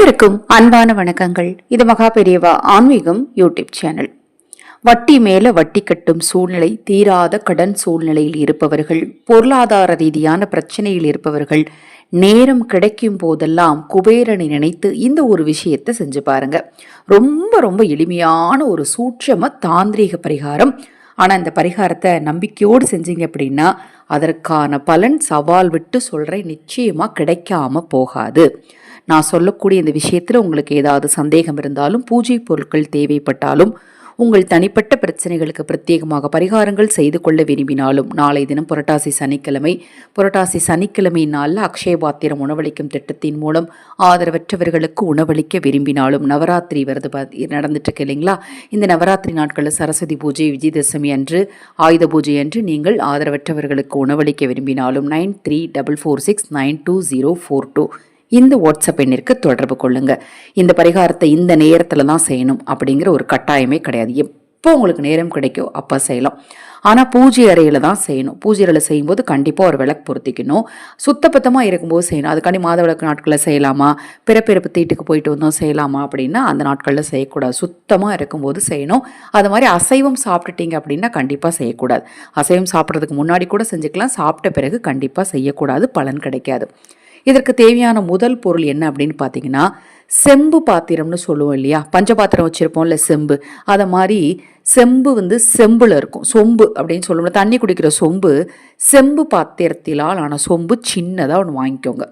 அனைவருக்கும் அன்பான வணக்கங்கள். இது மகா பெரியவா ஆன்மீகம் யூடியூப் சேனல். வட்டி மேல வட்டி கட்டும் சூழ்நிலை தீராத கடன் சூழ்நிலையில் இருப்பவர்கள் பொருளாதார ரீதியான பிரச்சனையில் இருப்பவர்கள் நேரம் கிடைக்கும் போதெல்லாம் குபேரனை நினைத்து இந்த ஒரு விஷயத்தை செஞ்சு பாருங்க. ரொம்ப ரொம்ப எளிமையான ஒரு சூட்சம தாந்திரீக பரிகாரம். ஆனால் இந்த பரிகாரத்தை நம்பிக்கையோடு செஞ்சீங்க அப்படின்னா அதற்கான பலன் சவால் விட்டு சொல்கிறேன் நிச்சயமாக கிடைக்காம போகாது. நான் சொல்லக்கூடிய இந்த விஷயத்தில் உங்களுக்கு ஏதாவது சந்தேகம் இருந்தாலும் பூஜை பொருட்கள் தேவைப்பட்டாலும் உங்கள் தனிப்பட்ட பிரச்சனைகளுக்கு பிரத்யேகமாக பரிகாரங்கள் செய்து கொள்ள விரும்பினாலும் நாளை தினம் புரட்டாசி சனிக்கிழமை புரட்டாசி சனிக்கிழமை நாளில் அக்ஷயபாத்திரம் உணவளிக்கும் திட்டத்தின் மூலம் ஆதரவற்றவர்களுக்கு உணவளிக்க விரும்பினாலும் நவராத்திரி வருது நடந்துட்டு இல்லைங்களா? இந்த நவராத்திரி நாட்களில் சரஸ்வதி பூஜை விஜயதசமி அன்று ஆயுத பூஜை அன்று நீங்கள் ஆதரவற்றவர்களுக்கு உணவளிக்க விரும்பினாலும் nine three double four six nine two zero four two இந்த வாட்ஸ்அப் எண்ணிற்கு தொடர்பு கொள்ளுங்க. இந்த பரிகாரத்தை இந்த நேரத்தில் தான் செய்யணும் அப்படிங்கிற ஒரு கட்டாயமே கிடையாது. எப்போ உங்களுக்கு நேரம் கிடைக்கும் அப்போ செய்யலாம். ஆனால் பூஜை அறையில் தான் செய்யணும். பூஜை அறையில் செய்யும்போது கண்டிப்பாக ஒரு விளக்கு பொருத்திக்கணும். சுத்தபத்தமாக இருக்கும்போது செய்யணும். அதுக்காண்டி மாத விளக்கு நாட்களில் செய்யலாமா? பிறப்பிறப்பு தீட்டுக்கு போயிட்டு வந்தோம் செய்யலாமா அப்படின்னா அந்த நாட்களில் செய்யக்கூடாது. சுத்தமாக இருக்கும்போது செய்யணும். அது மாதிரி அசைவம் சாப்பிட்டுட்டீங்க அப்படின்னா கண்டிப்பாக செய்யக்கூடாது. அசைவம் சாப்பிட்றதுக்கு முன்னாடி கூட செஞ்சுக்கலாம். சாப்பிட்ட பிறகு கண்டிப்பாக செய்யக்கூடாது. பலன் கிடைக்காது. இதற்கு தேவையான முதல் பொருள் என்ன அப்படின்னு பார்த்தீங்கன்னா செம்பு பாத்திரம்னு சொல்லுவோம் இல்லையா? பஞ்சபாத்திரம் வச்சுருப்போம்ல செம்பு. அதை மாதிரி செம்பு வந்து செம்பில் இருக்கும். சொம்பு அப்படின்னு சொல்லுவோம் தண்ணி குடிக்கிற சொம்பு செம்பு பாத்திரத்திலால் ஆன சொம்பு சின்னதாக ஒன்று வாங்கிக்கோங்க.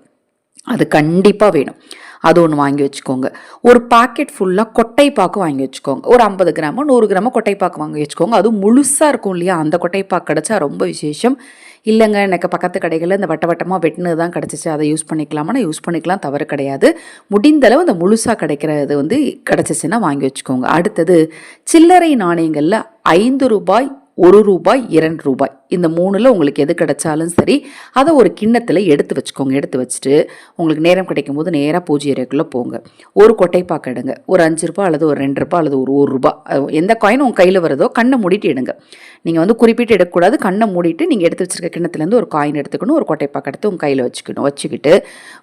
அது கண்டிப்பாக வேணும். அது ஒன்று வாங்கி வச்சுக்கோங்க. ஒரு பாக்கெட் ஃபுல்லாக கொட்டைப்பாக்கு வாங்கி வச்சுக்கோங்க. ஒரு ஐம்பது கிராமோ நூறு கிராமோ கொட்டைப்பாக்கு வாங்கி வச்சுக்கோங்க. அதுவும் முழுசாக இருக்கும் இல்லையா? அந்த கொட்டைப்பாக்கு கிடச்சா ரொம்ப விசேஷம். இல்லைங்க எனக்கு பக்கத்து கடைகளில் இந்த வட்ட வட்டமாக வெட்டினது தான் கிடச்சிச்சு. அதை யூஸ் பண்ணிக்கலாமா யூஸ் பண்ணிக்கலாம் தவறு கிடையாது. முடிந்தளவு அந்த முழுசாக கிடைக்கிறது வந்து கிடச்சிச்சின்னா வாங்கி வச்சுக்கோங்க. அடுத்தது சில்லறை நாணயங்களில் ஐந்து ரூபாய் ஒரு ரூபாய் இரண்டு ரூபாய். இந்த மூணில் உங்களுக்கு எது கிடைச்சாலும் சரி அதை ஒரு கிண்ணத்தில் எடுத்து வச்சுக்கோங்க. எடுத்து வச்சுட்டு உங்களுக்கு நேரம் கிடைக்கும் போது நேராக பூஜை அறைக்குள்ளே போங்க. ஒரு கொட்டைப்பாக்கு எடுங்க. ஒரு அஞ்சு ரூபா அல்லது ஒரு ரெண்டு ரூபா அல்லது ஒரு ஒரு ரூபா. எந்த காயினும் உங்கள் கையில் வருதோ கண்ணை மூடிட்டு எடுங்க. நீங்கள் வந்து குறிப்பிட்டு எடுக்கக்கூடாது. கண்ணை மூடிட்டு நீங்கள் எடுத்து வச்சிருக்க கிண்ணத்துலேருந்து ஒரு காயின் எடுத்துக்கணும். ஒரு கொட்டைப்பாக்கு எடுத்து உங்கள் கையில் வச்சுக்கணும். வச்சுக்கிட்டு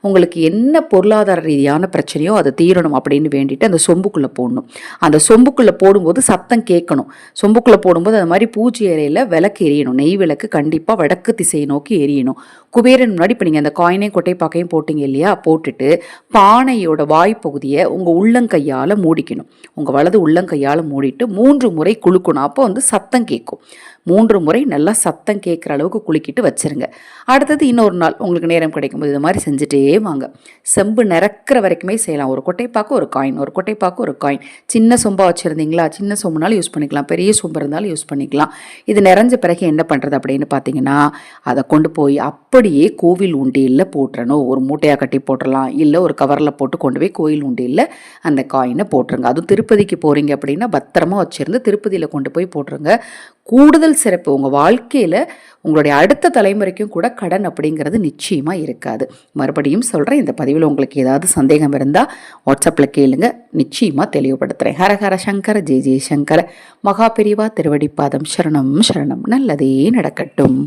உங்களுக்கு என்ன பொருளாதார ரீதியான பிரச்சனையோ அதை தீரணும் அப்படின்னு வேண்டிட்டு அந்த சொம்புக்குள்ளே போடணும். அந்த சொம்புக்குள்ளே போடும்போது சத்தம் கேட்கணும். சொம்புக்குள்ளே போடும்போது அது மாதிரி பூஜை அறையில் விளக்கு எரியணும். நெய் விளக்கு கண்டிப்பாக வடக்கு திசையை நோக்கி எரியணும் குபேரன் முன்னாடி இப்போ நீங்கள் அந்த காயினையும் கொட்டைப்பாக்கையும் போட்டிங்க இல்லையா? போட்டுட்டு பானையோட வாய்ப்பகுதியை உங்கள் உள்ளங்கையால் மூடிக்கணும். உங்கள் வலது உள்ளங்கையால் மூடிட்டு மூன்று முறை குழுக்கணும் அப்போ வந்து சத்தம் கேட்கும். மூன்று முறை நல்லா சத்தம் கேட்குற அளவுக்கு குலுக்கிட்டு வச்சுருங்க. அடுத்தது இன்னொரு நாள் உங்களுக்கு நேரம் கிடைக்கும்போது இது மாதிரி செஞ்சுட்டே வாங்க. செம்பு நிறக்கிற வரைக்குமே செய்யலாம். ஒரு கொட்டைப்பாக்கு ஒரு காயின் ஒரு கொட்டைப்பாக்கு ஒரு காயின். சின்ன சொம்பாக வச்சுருந்தீங்களா? சின்ன சொம்புனாலும் யூஸ் பண்ணிக்கலாம். பெரிய சொம்பு இருந்தாலும் யூஸ் பண்ணிக்கலாம். இது நிறைஞ்ச பிறகு என்ன பண்ணுறது அப்படின்னு பார்த்தீங்கன்னா அதை கொண்டு போய் அப்படியே கோவில் உண்டியில் போட்டுறணும். ஒரு மூட்டையாக கட்டி போட்டுடலாம் இல்லை ஒரு கவரில் போட்டு கொண்டு போய் கோயில் உண்டியில் அந்த காயினை போட்டுருங்க. அதுவும் திருப்பதிக்கு போகிறீங்க அப்படின்னா பத்திரமா வச்சுருந்து திருப்பதியில் கொண்டு போய் போட்டுருங்க. கூடுதல் சிறப்பு. உங்கள் வாழ்க்கையில் உங்களுடைய அடுத்த தலைமுறைக்கும் கூட கடன் அப்படிங்கிறது நிச்சயமாக இருக்காது. மறுபடியும் சொல்கிறேன் இந்த பதிவில் உங்களுக்கு ஏதாவது சந்தேகம் இருந்தால் வாட்ஸ்அப்பில் கேளுங்க. நிச்சயமாக தெளிவுபடுத்துகிறேன் ஹரஹர சங்கர ஜெய் ஜெய் சங்கர. மகா பிரிவா திருவடிப்பாதம். சரணம் சரணம். நல்லதே நடக்கட்டும்.